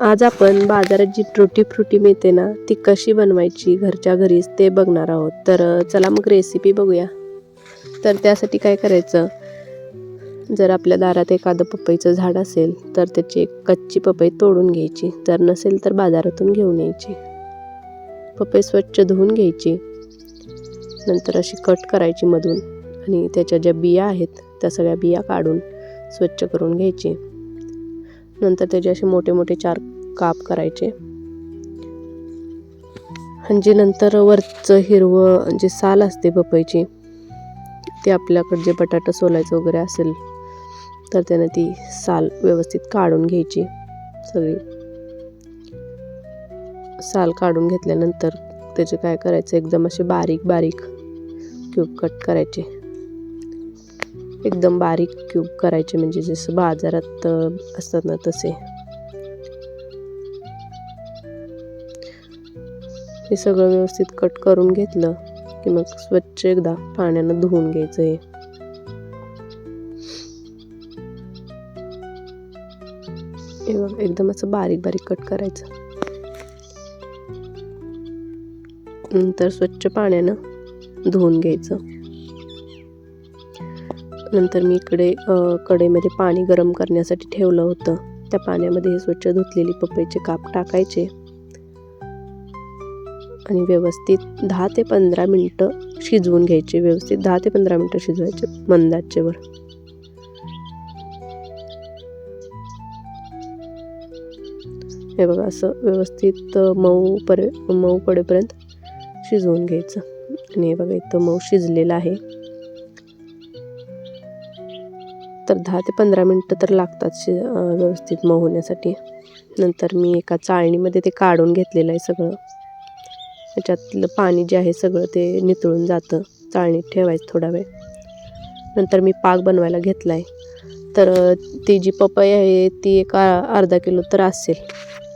आज आपण बाजारात जी ट्रुटी फ्रुटी मिळते ना ती कशी बनवायची घरच्या घरीच ते बघणार आहोत. तर चला मग रेसिपी बघूया. तर त्यासाठी काय करायचं जर आपल्या दारात एखादं पपईचं झाड असेल तर त्याची एक कच्ची पपई तोडून घ्यायची. जर नसेल तर बाजारातून घेऊन यायची. पपई स्वच्छ धुवून घ्यायची. नंतर अशी कट करायची मधून. आणि त्याच्या ज्या बिया आहेत त्या सगळ्या बिया काढून स्वच्छ करून घ्यायची. नंतर त्याचे असे मोठे मोठे चार काप करायचे. आणि जे नंतर वरचं हिरवं जे साल असते पपईची ते आपल्याकडे जे बटाटा सोलायचं वगैरे असेल तर त्यानं ती साल व्यवस्थित काढून घ्यायची. सगळी साल काढून घेतल्यानंतर त्याचे काय करायचं? एकदम असे बारीक बारीक क्यूब कट करायचे. एकदम बारीक क्यूब करायचे म्हणजे जसं बाजारात असतात ना तसे. हे सगळं व्यवस्थित कट करून घेतलं की मग स्वच्छ एकदा पाण्यानं धुवून घ्यायचं हे. एकदम असं बारीक बारीक कट करायचं. नंतर स्वच्छ पाण्यानं धुवून घ्यायचं. नंतर मी इकडे अ, कढईमध्ये पाणी गरम करण्यासाठी ठेवलं होतं. त्या पाण्यामध्ये हे स्वच्छ धुतलेली पपईचे काप टाकायचे. आणि व्यवस्थित दहा ते पंधरा मिनटं शिजवून घ्यायचे. व्यवस्थित दहा ते पंधरा मिनटं शिजवायचे मंदाचेवर हे बघा असं व्यवस्थित मऊ परे मऊ पडेपर्यंत शिजवून घ्यायचं. आणि हे बघा इथं मऊ शिजलेलं आहे. तर दहा ते पंधरा मिनटं तर लागतात शि व्यवस्थित मऊ होण्यासाठी. नंतर मी एका चाळणीमध्ये ते काढून घेतलेलं आहे सगळं. त्याच्यातलं पाणी जे आहे सगळं ते नितळून जातं. चाळणीत ठेवायचं थोडा वेळ. नंतर मी पाक बनवायला घेतला आहे तर ती जी पपई आहे ती एक अर्धा किलो तर असेल.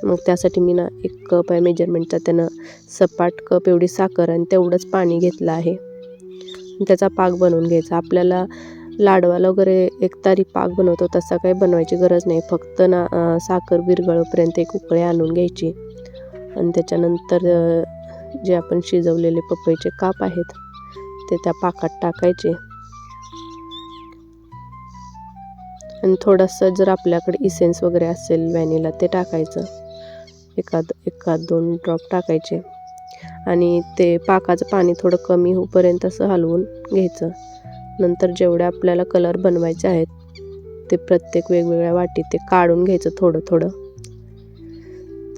मग त्यासाठी मी ना एक कप आहे मेजरमेंटचा. त्यानं सपाट कप एवढी साखर आणि तेवढंच पाणी घेतलं आहे. त्याचा पाक बनवून घ्यायचा. आपल्याला लाडवाला वगैरे एक तारी पाक बनवतो तसा काही बनवायची गरज नाही. फक्त ना साखर विरगळपर्यंत एक उकळी आणून घ्यायची. आणि त्याच्यानंतर जे आपण शिजवलेले पपईचे काप आहेत ते त्या पाकात टाकायचे. आणि थोडंसं जर आपल्याकडे इसेन्स वगैरे असेल व्हॅनिला ते टाकायचं. एखाद एखाद दोन ड्रॉप टाकायचे. आणि ते पाकाचं पाणी थोडं कमी होईपर्यंत असं हलवून घ्यायचं. नंतर जेवढे आपल्याला कलर बनवायचे आहेत ते प्रत्येक वेगवेगळ्या वाटीत ते काढून घ्यायचं थोडं थोडं.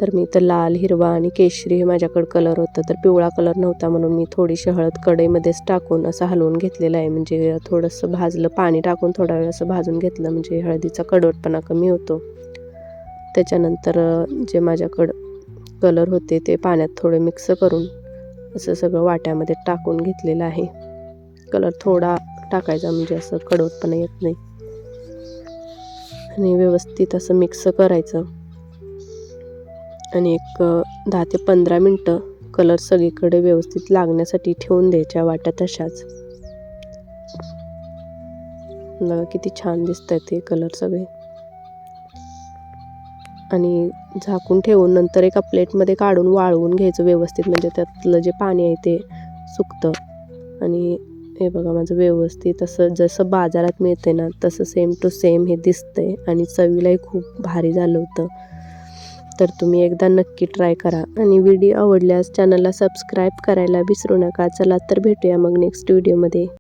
तर मी तर लाल हिरवा आणि केशरी हे माझ्याकडे कलर होतं. तर पिवळा कलर नव्हता म्हणून मी थोडीशी हळद कढईमध्येच टाकून असं हलवून घेतलेलं आहे. म्हणजे थोडंसं भाजलं पाणी टाकून थोडा वेळ असं भाजून घेतलं. म्हणजे हळदीचा कडवटपणा कमी होतो. त्याच्यानंतर जे माझ्याकडं कलर होते ते पाण्यात थोडे मिक्स करून असं सगळं वाट्यामध्ये टाकून घेतलेलं आहे. कलर थोडा टाकायचा म्हणजे असं कडवटपणा येत नाही. आणि व्यवस्थित असं मिक्स करायचं. आणि एक दहा ते पंधरा मिनटं कलर सगळीकडे व्यवस्थित लागण्यासाठी ठेवून द्यायच्या वाट्या तशाच. बघा किती छान दिसत आहेत ते कलर सगळे. आणि झाकून ठेवून नंतर एका प्लेटमध्ये काढून वाळवून घ्यायचं व्यवस्थित म्हणजे त्यातलं जे पाणी आहे ते सुकतं. आणि हे बघा माझं व्यवस्थित असं जसं बाजारात मिळते ना तसं सेम टू सेम हे दिसतंय. आणि चवीलाही खूप भारी झालं होतं. तर तुम्ही एकदा नक्की ट्राय करा. आणि व्हिडिओ आवडल्यास चॅनलला सबस्क्राईब करायला विसरू नका. चला तर भेटूया मग नेक्स्ट व्हिडिओमध्ये